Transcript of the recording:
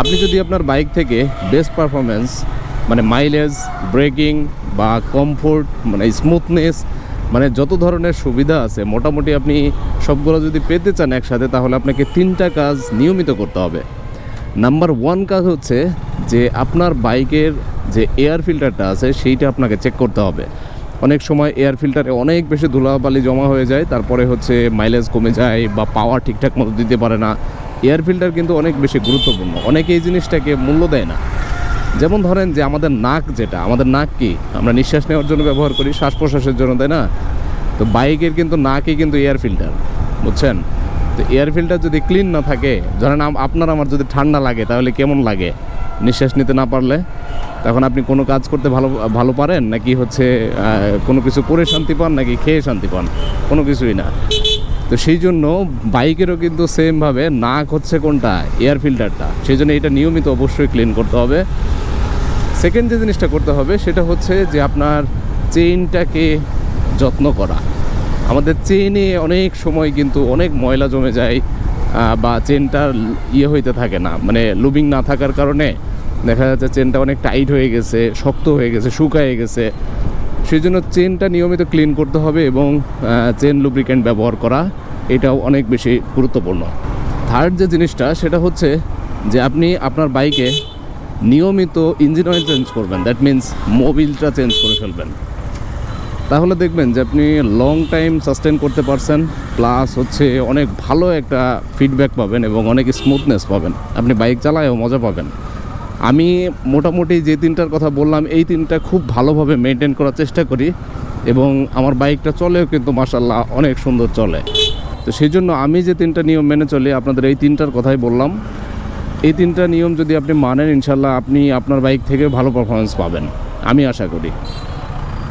আপনি যদি আপনার বাইক থেকে বেস্ট পারফরমেন্স মানে মাইলেজ ব্রেকিং বা কমফোর্ট মানে স্মুথনেস মানে যত ধরনের সুবিধা আছে, মোটামুটি আপনি সবগুলো যদি পেতে চান একসাথে, তাহলে আপনাকে তিনটা কাজ নিয়মিত করতে হবে। নাম্বার ওয়ান কাজ হচ্ছে যে আপনার বাইকের যে এয়ার ফিল্টারটা আছে, সেইটা আপনাকে চেক করতে হবে। অনেক সময় এয়ার ফিল্টারে অনেক বেশি ধুলাবালি জমা হয়ে যায়, তারপরে হচ্ছে মাইলেজ কমে যায় বা পাওয়ার ঠিকঠাক মতো দিতে পারে না। এয়ার ফিল্টার কিন্তু অনেক বেশি গুরুত্বপূর্ণ। অনেকে এই জিনিসটাকে মূল্য দেয় না। যেমন ধরেন যে আমাদের নাক যেটা, আমাদের নাক কি? আমরা নিঃশ্বাস নেওয়ার জন্য ব্যবহার করি শ্বাস প্রশ্বাসের জন্য, তাই না? তো বাইকের কিন্তু নাকই কিন্তু এয়ার ফিল্টার, বুঝছেন? তো এয়ার ফিল্টার যদি ক্লিন না থাকে, ধরেন আপনার আমার যদি ঠান্ডা লাগে, তাহলে কেমন লাগে? নিঃশ্বাস নিতে না পারলে তখন আপনি কোনো কাজ করতে ভালো ভালো পারেন? নাকি হচ্ছে কোনো কিছু করে শান্তি পান? নাকি খেয়ে শান্তি পান? কোনো কিছুই না। তো সেই জন্য বাইকেরও কিন্তু সেমভাবে নাক হচ্ছে কোনটা? এয়ার ফিল্টারটা সেই জন্য এটা নিয়মিত অবশ্যই ক্লিন করতে হবে। সেকেন্ড যে জিনিসটা করতে হবে, সেটা হচ্ছে যে আপনার চেইনটাকে যত্ন করা। আমাদের চেইনে অনেক সময় কিন্তু অনেক ময়লা জমে যায়। বা চেনটা ইয়ে হইতে থাকে না মানে লুবিং না থাকার কারণে দেখা যাচ্ছে চেনটা অনেক টাইট হয়ে গেছে, শক্ত হয়ে গেছে, শুকায় গেছে। সেই জন্য চেনটা নিয়মিত ক্লিন করতে হবে এবং চেন লুব্রিকেন্ট ব্যবহার করা এটাও অনেক বেশি গুরুত্বপূর্ণ। থার্ড যে জিনিসটা, সেটা হচ্ছে যে আপনি আপনার বাইকে নিয়মিত ইঞ্জিন অয়েল চেঞ্জ করবেন। দ্যাট মিন্স মোবিলটা চেঞ্জ করে ফেলবেন। তাহলে দেখবেন যে আপনি লং টাইম সাস্টেন করতে পারছেন প্লাস হচ্ছে অনেক ভালো একটা ফিডব্যাক পাবেন এবং অনেক স্মুথনেস পাবেন। আপনি বাইক চালায়ও মজা পাবেন। আমি মোটামুটি যে তিনটার কথা বললাম, এই তিনটা খুব ভালোভাবে মেনটেন করার চেষ্টা করি এবং আমার বাইকটা চলেও কিন্তু মাসাল্লাহ অনেক সুন্দর চলে। তো সেই জন্য আমি যে তিনটা নিয়ম মেনে চলি, আপনাদের এই তিনটার কথাই বললাম। এই তিনটা নিয়ম যদি আপনি মানেন ইনশাল্লাহ আপনি আপনার বাইক থেকে ভালো পারফরমেন্স পাবেন। আমি আশা করি।